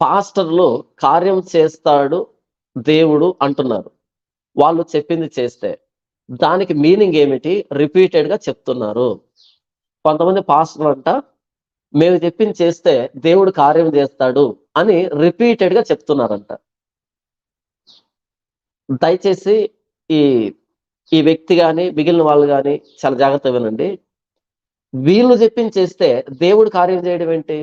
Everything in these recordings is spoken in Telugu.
పాస్టర్లు కార్యం చేస్తాడు దేవుడు అంటున్నారు. వాళ్ళు చెప్పింది చేస్తే దానికి మీనింగ్ ఏమిటి? రిపీటెడ్గా చెప్తున్నారు. కొంతమంది పాస్టర్లు అంట మేము చెప్పింది చేస్తే దేవుడు కార్యం చేస్తాడు అని రిపీటెడ్గా చెప్తున్నారంట. దయచేసి ఈ ఈ వ్యక్తి కానీ మిగిలిన వాళ్ళు కానీ చాలా జాగ్రత్త వినండి. వీళ్ళు చెప్పింది చేస్తే దేవుడు కార్యం చేయడం ఏంటి?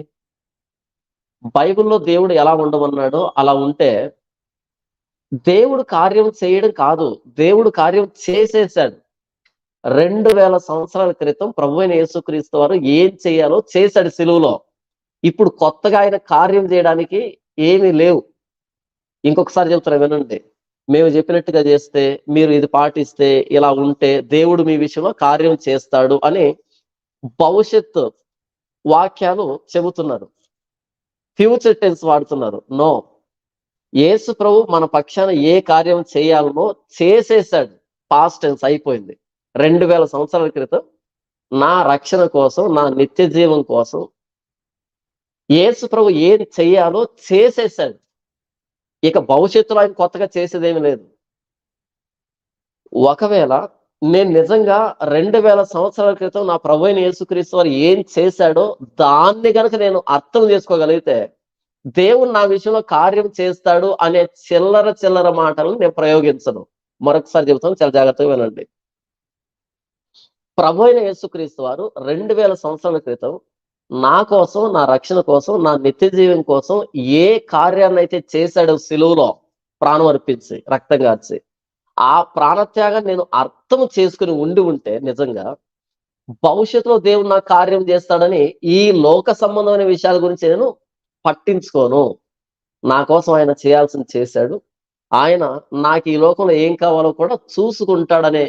బైబిల్లో దేవుడు ఎలా ఉండమన్నాడో అలా ఉంటే దేవుడు కార్యం చేయడం కాదు దేవుడు కార్యం చేసేసాడు రెండు వేల సంవత్సరాల క్రితం ప్రభు అయిన యేసుక్రీస్తు వారు ఏం చేయాలో చేశాడు సిలువులో. ఇప్పుడు కొత్తగా ఆయన కార్యం చేయడానికి ఏమీ లేవు. ఇంకొకసారి చెప్తున్నా వినండి. మేము చెప్పినట్టుగా చేస్తే మీరు ఇది పాటిస్తే ఇలా ఉంటే దేవుడు మీ విషయంలో కార్యం చేస్తాడు అని భవిష్యత్ వాక్యాలు చెబుతున్నారు. ఫ్యూచర్ టెన్స్ వాడుతున్నారు. నో. యేసు ప్రభు మన పక్షాన ఏ కార్యం చేయాలనో చేసేసాడు. పాస్ట్ టెన్స్ అయిపోయింది. రెండు వేల సంవత్సరాల క్రితం నా రక్షణ కోసం నా నిత్య జీవం కోసం యేసు ప్రభు ఏం చెయ్యాలో చేసేసాడు. ఇక భవిష్యత్తులో ఆయన కొత్తగా చేసేదేమీ లేదు. ఒకవేళ నేను నిజంగా రెండు వేల సంవత్సరాల క్రితం నా ప్రభు అయిన యేసుక్రీస్తు వారు ఏం చేశాడో దాన్ని గనక నేను అర్థం చేసుకోగలిగితే దేవుడు నా విషయంలో కార్యం చేస్తాడు అనే చిల్లర చిల్లర మాటలు నేను ప్రయోగించను. మరొకసారి చెబుతాను చాలా జాగ్రత్తగా వినండి. ప్రభు అయిన యేసుక్రీస్తు వారు రెండు వేల సంవత్సరాల క్రితం నా కోసం నా రక్షణ కోసం నా నిత్య జీవం కోసం ఏ కార్యాన్ని అయితే చేశాడో సిలువులో ప్రాణం అర్పించి రక్తం కార్చి ఆ ప్రాణత్యాగం నేను అర్థం చేసుకుని ఉండి ఉంటే నిజంగా భవిష్యత్తులో దేవుడు నా కార్యం చేస్తాడని ఈ లోక సంబంధమైన విషయాల గురించి నేను పట్టించుకోను. నా కోసం ఆయన చేయాల్సింది చేశాడు. ఆయన నాకు ఈ లోకంలో ఏం కావాలో కూడా చూసుకుంటాడనే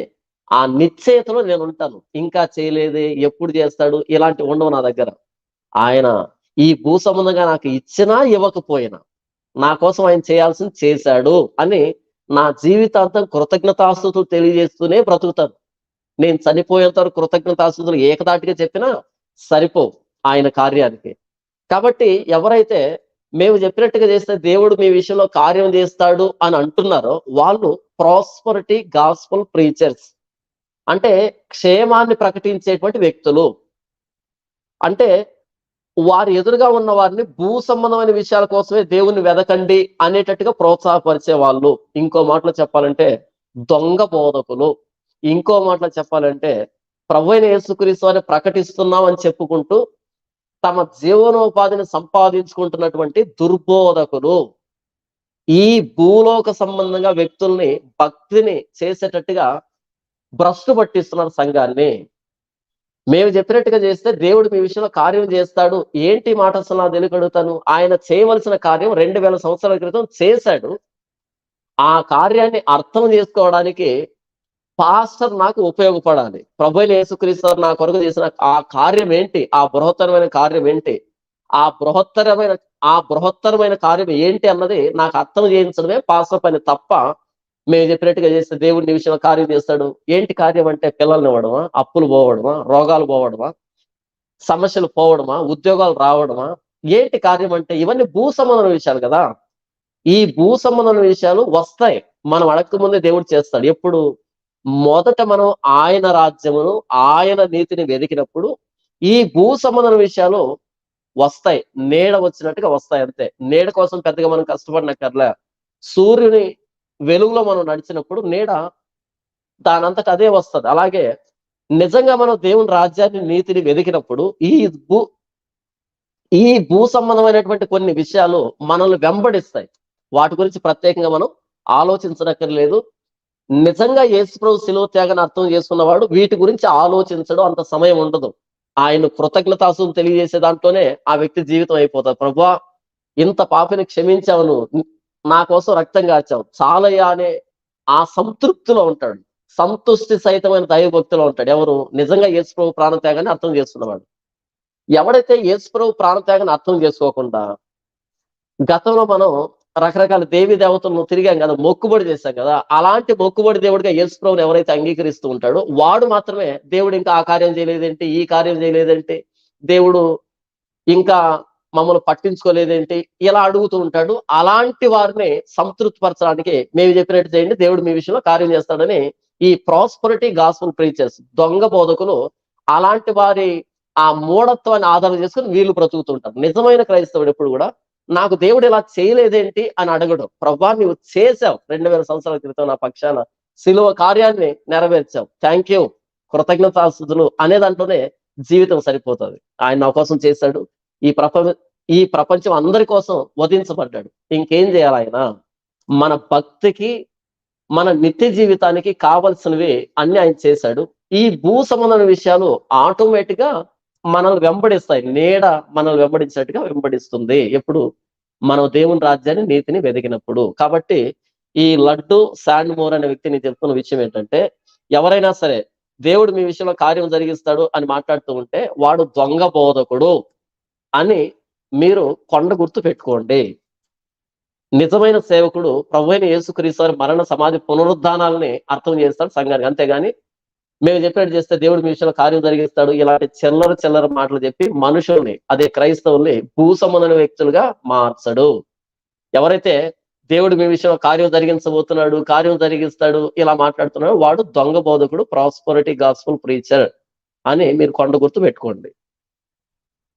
ఆ నిశ్చయతలో నేను ఉంటాను. ఇంకా చేయలేదే ఎప్పుడు చేస్తాడు ఇలాంటి ఉండవు నా దగ్గర. ఆయన ఈ భూ సంబంధంగా నాకు ఇచ్చినా ఇవ్వకపోయినా నా కోసం ఆయన చేయాల్సింది చేశాడు అని నా జీవితాంతం కృతజ్ఞతాస్తుతులు తెలియజేస్తూనే బ్రతుకుతాను. నేను చనిపోయేంత వరకు కృతజ్ఞతాస్తుతులు ఏకదాటిగా చెప్పినా సరిపోవు ఆయన కార్యానికి. కాబట్టి ఎవరైతే మేము చెప్పినట్టుగా చేస్తే దేవుడు మీ విషయంలో కార్యం చేస్తాడు అని అంటున్నారో వాళ్ళు ప్రాస్పరిటీ గాస్పుల్ ప్రీచర్స్ అంటే క్షేమాన్ని ప్రకటించేటువంటి వ్యక్తులు. అంటే వారి ఎదురుగా ఉన్న వారిని భూ సంబంధమైన విషయాల కోసమే దేవుని వెదకండి అనేటట్టుగా ప్రోత్సాహపరిచే వాళ్ళు. ఇంకో మాటలో చెప్పాలంటే దొంగ బోధకులు. ఇంకో మాటలో చెప్పాలంటే ప్రభు అయిన యేసుక్రీస్తు అని ప్రకటిస్తున్నాం అని చెప్పుకుంటూ తమ జీవనోపాధిని సంపాదించుకుంటున్నటువంటి దుర్బోధకులు. ఈ భూలోక సంబంధంగా వ్యక్తుల్ని భక్తిని చేసేటట్టుగా భ్రష్టు పట్టిస్తున్నారు సంఘాన్ని. మేము చెప్పినట్టుగా చేస్తే దేవుడు మీ విషయంలో కార్యం చేస్తాడు. ఏంటి మాట అసలు నా తెలియక ఆయన చేయవలసిన కార్యం రెండు వేల సంవత్సరాల క్రితం చేశాడు. ఆ కార్యాన్ని అర్థం చేసుకోవడానికి పాస్టర్ నాకు ఉపయోగపడాలి. ప్రభు యేసుక్రీస్తు నా కొరకు చేసిన ఆ కార్యం ఏంటి? ఆ బృహత్తరమైన కార్యం ఏంటి? ఆ బృహత్తరమైన ఆ బృహత్తరమైన కార్యం ఏంటి అన్నది నాకు అర్థం చేయించడమే పాస్టర్ పని తప్ప మేము చెప్పినట్టుగా చేస్తే దేవుడిని విషయంలో కార్యం చేస్తాడు. ఏంటి కార్యం అంటే పిల్లల్ని ఇవ్వడమా అప్పులు పోవడమా రోగాలు పోవడమా సమస్యలు పోవడమా ఉద్యోగాలు రావడమా? ఏంటి కార్యం అంటే ఇవన్నీ భూ సంబంధమైన విషయాలు కదా. ఈ భూ సంబంధమైన విషయాలు వస్తాయి. మనం అడగక ముందే దేవుడు చేస్తాడు. ఎప్పుడు? మొదట మనం ఆయన రాజ్యమును ఆయన నీతిని వెతికినప్పుడు ఈ భూ సంబంధమైన విషయాలు వస్తాయి. నీడ వచ్చినట్టుగా వస్తాయి అంతే. నీడ కోసం పెద్దగా మనం కష్టపడినక్కర్లే సూర్యుని వెలుగులో మనం నడిచినప్పుడు నీడ దానంతట అదే వస్తుంది. అలాగే నిజంగా మనం దేవుని రాజ్యాన్ని నీతిని వెతికినప్పుడు ఈ భూ ఈ భూ సంబంధమైనటువంటి కొన్ని విషయాలు మనల్ని వెంబడిస్తాయి. వాటి గురించి ప్రత్యేకంగా మనం ఆలోచించనక్కర్లేదు. నిజంగా యేసుప్రభు శిలో త్యాగాన్ని అర్థం చేసుకున్నవాడు వీటి గురించి ఆలోచించడం అంత సమయం ఉండదు. ఆయన కృతజ్ఞతాసు తెలియజేసే దాంట్లోనే ఆ వ్యక్తి జీవితం అయిపోతుంది ప్రభా ఇంత పాపిని క్షమించావు నా కోసం రక్తం కార్చావు చాలయ్యా అనే ఆ సంతృప్తిలో ఉంటాడు. సంతుష్టి సహితమైన దైవభక్తిలో ఉంటాడు. ఎవరు? నిజంగా యేసుప్రభు ప్రాణత్యాగాన్ని అర్థం చేసుకున్నవాడు. ఎవడైతే యేసుప్రభు ప్రాణత్యాగాన్ని అర్థం చేసుకోకుండా గతంలో మనం రకరకాల దేవి దేవతలను తిరిగాం కదా మొక్కుబడి చేశాం కదా అలాంటి మొక్కుబడి దేవుడిగా యేసుప్రభుని ఎవరైతే అంగీకరిస్తూ ఉంటాడో వాడు మాత్రమే దేవుడు ఇంకా ఆ కార్యం చేయలేదంటే ఈ కార్యం చేయలేదంటే దేవుడు ఇంకా మమ్మల్ని పట్టించుకోలేదేంటి? ఇలా అడుగుతూ ఉంటాడు. అలాంటి వారిని సంతృప్తిపరచడానికి మేము చెప్పినట్టు చేయండి. దేవుడు మీ విషయంలో కార్యం చేస్తాడని ఈ ప్రాస్పరిటీ గాస్పుల్ ప్రీచర్స్ దొంగ బోధకులు అలాంటి వారి ఆ మూఢత్వాన్ని ఆధారం చేసుకుని వీళ్ళు బ్రతుకుతుంటారు నిజమైన క్రైస్తవుడు ఎప్పుడు కూడా నాకు దేవుడు ఇలా చేయలేదేంటి? అని అడగడు. ప్రభా నువ్వు చేసావు రెండు వేల సంవత్సరాల క్రితం నా పక్షాన సిలువ కార్యాన్ని నెరవేర్చావు. థ్యాంక్ యూ కృతజ్ఞతాస్తుతులు అనే దాంట్లోనే జీవితం సరిపోతుంది. ఆయన నా కోసం చేశాడు. ఈ ప్రపంచ ఈ ప్రపంచం అందరి కోసం వధించబడ్డాడు. ఇంకేం చేయాలి ఆయన? మన భక్తికి మన నిత్య జీవితానికి కావలసినవి అన్ని ఆయన చేశాడు. ఈ భూ సంబంధమైన విషయాలు ఆటోమేటిక్గా మనల్ని వెంబడిస్తాయి. నీడ మనల్ని వెంబడించినట్టుగా వెంబడిస్తుంది. ఎప్పుడు? మనం దేవుని రాజ్యాన్ని నీతిని వెదిగినప్పుడు కాబట్టి ఈ లడ్డు శాండ్ మోర్ అనే వ్యక్తి నేను చెప్తున్న విషయం ఏంటంటే ఎవరైనా సరే దేవుడు మీ విషయంలో కార్యం జరిగిస్తాడు అని మాట్లాడుతూ ఉంటే వాడు దొంగ బోధకుడు. అని మీరు కొండ గుర్తు పెట్టుకోండి. నిజమైన సేవకుడు ప్రభు అయిన యేసుక్రీస్తు మరణ సమాధి పునరుద్ధానాలని అర్థం చేస్తాడు సంఘానికి. అంతేగాని మేము చెప్పినట్టు చేస్తే దేవుడు మీ విషయంలో కార్యం జరిగిస్తాడు. ఇలాంటి చిల్లర చిల్లర మాటలు చెప్పి మనుషుల్ని అదే క్రైస్తవుల్ని భూసంబంధమైన వ్యక్తులుగా మార్చడు. ఎవరైతే దేవుడు మీ విషయంలో కార్యం జరిగించబోతున్నాడు కార్యం జరిగిస్తాడు ఇలా మాట్లాడుతున్నాడు వాడు దొంగ బోధకుడు ప్రాస్పరిటీ గాస్పుల్ ప్రీచర్ అని మీరు కొండ గుర్తు పెట్టుకోండి.